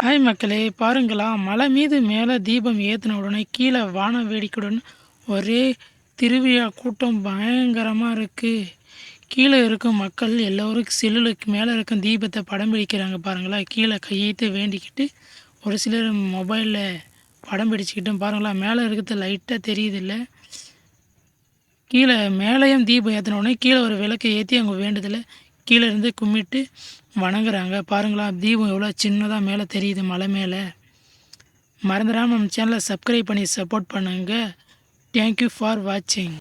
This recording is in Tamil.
மக்களே பாருங்களா மலை மீது மேலே தீபம் ஏற்றின உடனே கீழே வான வேடிக்கையுடன் ஒரே திருவிழா கூட்டம் பயங்கரமாக இருக்குது கீழே இருக்கும் மக்கள் எல்லோரும் செல்லுலுக்கு மேலே இருக்கும் தீபத்தை படம் பிடிக்கிறாங்க பாருங்களா. கீழே கையெழுத்து வேண்டிக்கிட்டு ஒரு சிலர் மொபைலில் படம் பிடிச்சிக்கிட்டும் பாருங்களா. மேலே இருக்கிறது லைட்டாக தெரியுதில்ல. கீழே மேலேயும் தீபம் ஏற்றின உடனே கீழே ஒரு விளக்கை ஏற்றி அவங்க வேண்டுதில்லை கீழே இருந்து கும்பிட்டு வணங்குறாங்க. பாருங்களா தீபம் எவ்வளோ சின்னதாக மேலே தெரியுது மலை மேலே. மறந்துடாமல் நம்ம சேனலை சப்ஸ்கிரைப் பண்ணி சப்போர்ட் பண்ணுங்கள் தேங்க்யூ ஃபார் வாட்சிங்